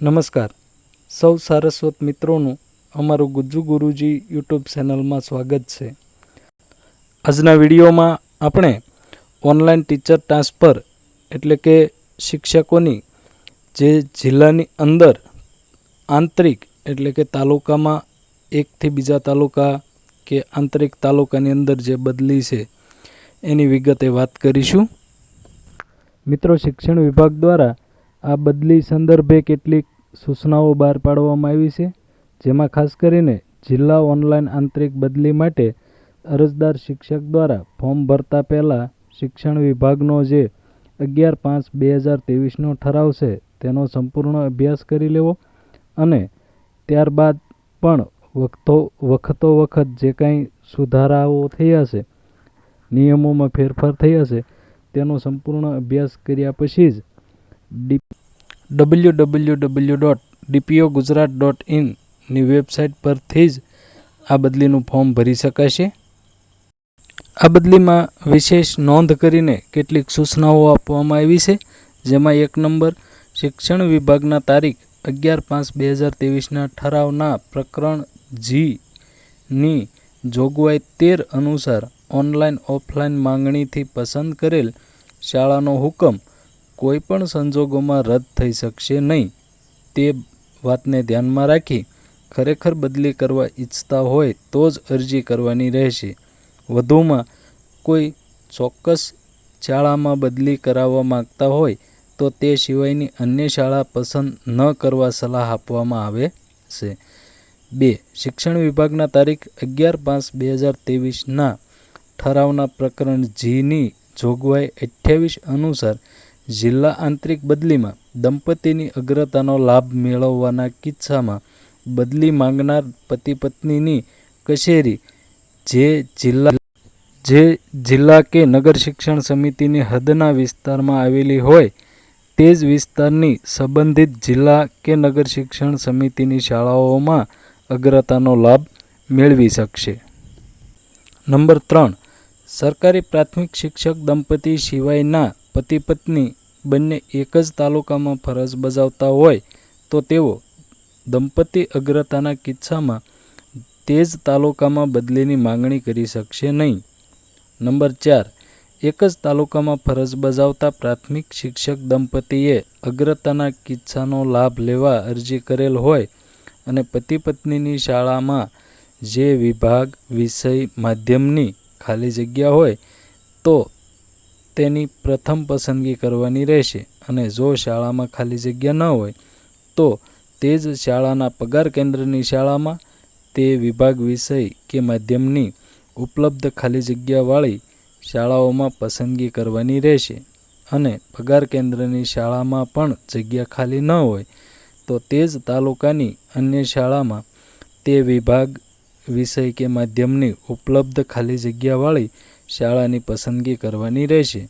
નમસ્કાર. સૌ સારસ્વત મિત્રોનું અમારું ગુજ્જુ ગુરુજી યુટ્યુબ ચેનલમાં સ્વાગત છે. આજના વિડીયોમાં આપણે ઓનલાઈન ટીચર ટ્રાન્સફર એટલે કે શિક્ષકોની જે જિલ્લાની અંદર આંતરિક એટલે કે તાલુકામાં એકથી બીજા તાલુકા કે આંતરિક તાલુકાની અંદર જે બદલી છે એની વિગતે વાત કરીશું. મિત્રો, શિક્ષણ વિભાગ દ્વારા આ બદલી સંદર્ભે કેટલીક સૂચનાઓ બહાર પાડવામાં આવી છે, જેમાં ખાસ કરીને જિલ્લા ઓનલાઈન આંતરિક બદલી માટે અરજદાર શિક્ષક દ્વારા ફોર્મ ભરતા પહેલાં શિક્ષણ વિભાગનો જે અગિયાર પાંચ બે હજાર ત્રેવીસનો ઠરાવ છે, તેનો સંપૂર્ણ અભ્યાસ કરી લેવો અને ત્યારબાદ પણ વખતો વખતો વખત જે કાંઈ સુધારાઓ થયા છે, નિયમોમાં ફેરફાર થયા છે, તેનો સંપૂર્ણ અભ્યાસ કર્યા પછી જ W W W dot DPO Gujarat dot ઇનની website પરથી જ આ બદલીનું ફોર્મ ભરી શકાશે આ બદલીમાં વિશેષ નોંધ કરીને કેટલીક સૂચનાઓ આપવામાં આવી છે, જેમાં એક નંબર, શિક્ષણ વિભાગના તારીખ અગિયાર પાંચ બે હજાર ત્રેવીસના ઠરાવના પ્રકરણ જીની જોગવાઈ તેર અનુસાર ઓનલાઈન ઓફલાઈન માંગણીથી પસંદ કરેલ શાળાનો હુકમ કોઈપણ સંજોગોમાં રદ થઈ શકશે નહીં. તે વાતને ધ્યાનમાં રાખી ખરેખર બદલી કરવા ઈચ્છતા હોય તો જ અરજી કરવાની રહેશે. વધુમાં, કોઈ ચોક્કસ શાળામાં બદલી કરાવવા માગતા હોય તો તે સિવાયની અન્ય શાળા પસંદ ન કરવા સલાહ આપવામાં આવે છે. બે, શિક્ષણ વિભાગના તારીખ અગિયાર પાંચ બે હજાર ત્રેવીસના ઠરાવના પ્રકરણ જીની જોગવાઈ અઠ્યાવીસ અનુસાર જિલ્લા આંતરિક બદલીમાં દંપતીની અગ્રતાનો લાભ મેળવવાના કિસ્સામાં બદલી માંગનાર પતિ પત્નીની કચેરી જે જિલ્લા જે જિલ્લા કે નગર શિક્ષણ સમિતિની હદના વિસ્તારમાં આવેલી હોય, તે જ વિસ્તારની સંબંધિત જિલ્લા કે નગર શિક્ષણ સમિતિની શાળાઓમાં અગ્રતાનો લાભ મેળવી શકશે. નંબર ત્રણ. સરકારી પ્રાથમિક શિક્ષક દંપતી સિવાયના પતિ પત્ની બંને એક જ તાલુકામાં ફરજ બજાવતા હોય, તો તેઓ દંપતી અગ્રતાના કિસ્સામાં તે જ તાલુકામાં બદલીની માંગણી કરી શકશે નહીં. નંબર ચાર, એક જ તાલુકામાં ફરજ બજાવતા પ્રાથમિક શિક્ષક દંપતીએ અગ્રતાના કિસ્સાનો લાભ લેવા અરજી કરેલ હોય અને પતિ પત્નીની શાળામાં જે વિભાગ, વિષય, માધ્યમની ખાલી જગ્યા હોય, તો તેની પ્રથમ પસંદગી કરવાની રહેશે. અને જો શાળામાં ખાલી જગ્યા ન હોય, તો તે જ શાળાના પગાર કેન્દ્રની શાળામાં તે વિભાગ વિષય કે માધ્યમની ઉપલબ્ધ ખાલી જગ્યાવાળી શાળાઓમાં પસંદગી કરવાની રહેશે. અને પગાર કેન્દ્રની શાળામાં પણ જગ્યા ખાલી ન હોય, તો તે જ તાલુકાની અન્ય શાળામાં તે વિભાગ વિષય કે માધ્યમની ઉપલબ્ધ ખાલી જગ્યાવાળી શાળાની પસંદગી કરવાની રહેશે.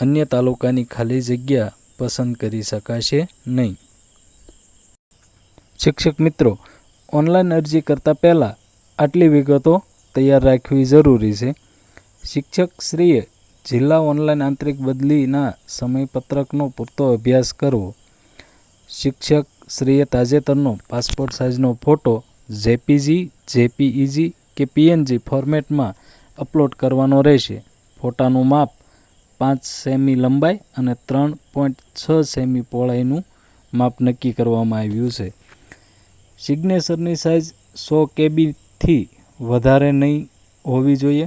અન્ય તાલુકાની ખાલી જગ્યા પસંદ કરી શકાશે નહીં. શિક્ષક મિત્રો, ઓનલાઈન અરજી કરતાં પહેલાં આટલી વિગતો તૈયાર રાખવી જરૂરી છે. શિક્ષક શ્રીએ જિલ્લા ઓનલાઈન આંતરિક બદલીના સમયપત્રકનો પૂરતો અભ્યાસ કરવો. શિક્ષક શ્રીએ તાજેતરનો પાસપોર્ટ સાઇઝનો ફોટો, જેપીજી, જેપીઈજી કે પીએનજી ફોર્મેટમાં અપલોડ કરવાનો રહેશે. ફોટાનું માપ પાંચ સેમી લંબાઈ અને ત્રણ પોઈન્ટ છ સેમી પહોળાઈનું માપ નક્કી કરવામાં આવ્યું છે. સિગ્નેચરની સાઇઝ સો કેબીથી વધારે નહીં હોવી જોઈએ.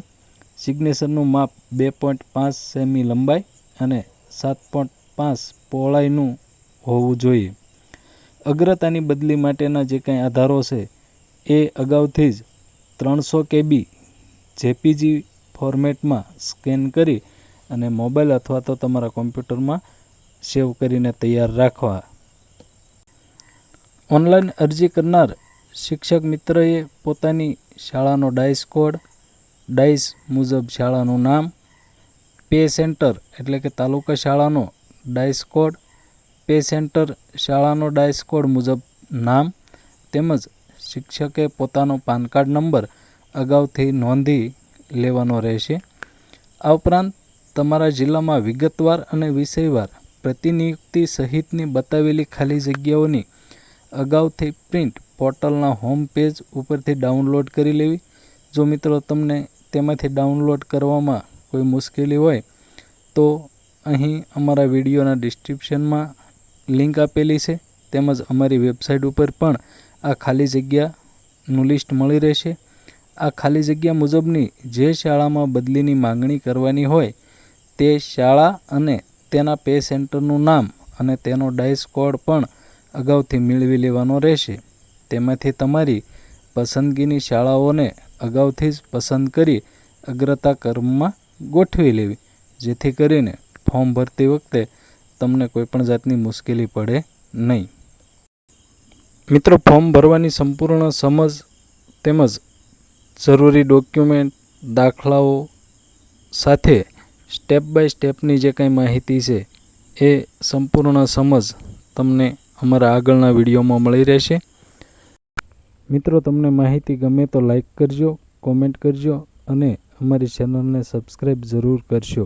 સિગ્નેચરનું માપ બે પોઈન્ટ પાંચ સેમી લંબાઈ અને સાત પોઈન્ટ પાંચ પહોળાઈનું હોવું જોઈએ. અગ્રતાની બદલી માટેના જે કાંઈ આધારો છે, એ અગાઉથી જ ત્રણસો કેબી જેપીજી ફોર્મેટમાં સ્કેન કરી અને મોબાઈલ અથવા તો તમારા કોમ્પ્યુટરમાં સેવ કરીને તૈયાર રાખવા. ઓનલાઈન અરજી કરનાર શિક્ષક મિત્રએ પોતાની શાળાનો ડાઇસ કોડ ડાઇસ મુજબ શાળાનું નામ, પે સેન્ટર એટલે કે તાલુકા શાળાનો ડાઇસ કોડ, પે સેન્ટર શાળાનો ડાઇસ કોડ મુજબ નામ તેમજ શિક્ષકે પોતાનો પાન કાર્ડ નંબર અગાઉથી નોંધી લેવાનો રહેશે. આ ઉપરાંત તમારા જિલ્લામાં વિગતવાર અને વિષયવાર પ્રતિનિયુક્તિ સહિતની બતાવેલી ખાલી જગ્યાઓની અગાઉથી પ્રિન્ટ પોર્ટલના હોમ પેજ ઉપરથી ડાઉનલોડ કરી લેવી. જો મિત્રો તમને તેમાંથી ડાઉનલોડ કરવામાં કોઈ મુશ્કેલી હોય, તો અહીં અમારા વિડીયોના ડિસ્ક્રિપ્શનમાં લિંક આપેલી છે. તેમજ અમારી વેબસાઇટ ઉપર પણ આ ખાલી જગ્યાનું લિસ્ટ મળી રહેશે. આ ખાલી જગ્યા મુજબની જે શાળામાં બદલીની માંગણી કરવાની હોય તે શાળા અને તેના પે સેન્ટરનું નામ અને તેનો ડાઇસ કોડ પણ અગાઉથી મેળવી લેવાનો રહેશે. તેમાંથી તમારી પસંદગીની શાળાઓને અગાઉથી જ પસંદ કરી અગ્રતા ક્રમમાં ગોઠવી લેવી, જેથી કરીને ફોર્મ ભરતી વખતે તમને કોઈપણ જાતની મુશ્કેલી પડે નહીં. મિત્રો, ફોર્મ ભરવાની સંપૂર્ણ સમજ તેમજ જરૂરી ડોક્યુમેન્ટ, દાખલાઓ સાથે સ્ટેપ બાય સ્ટેપની જે કંઈ માહિતી છે, એ સંપૂર્ણ સમજ તમને અમારા આગળના વિડીયોમાં મળી રહેશે. મિત્રો, તમને માહિતી ગમે તો લાઈક કરજો, કોમેન્ટ કરજો અને અમારી ચેનલને સબસ્ક્રાઈબ જરૂર કરશો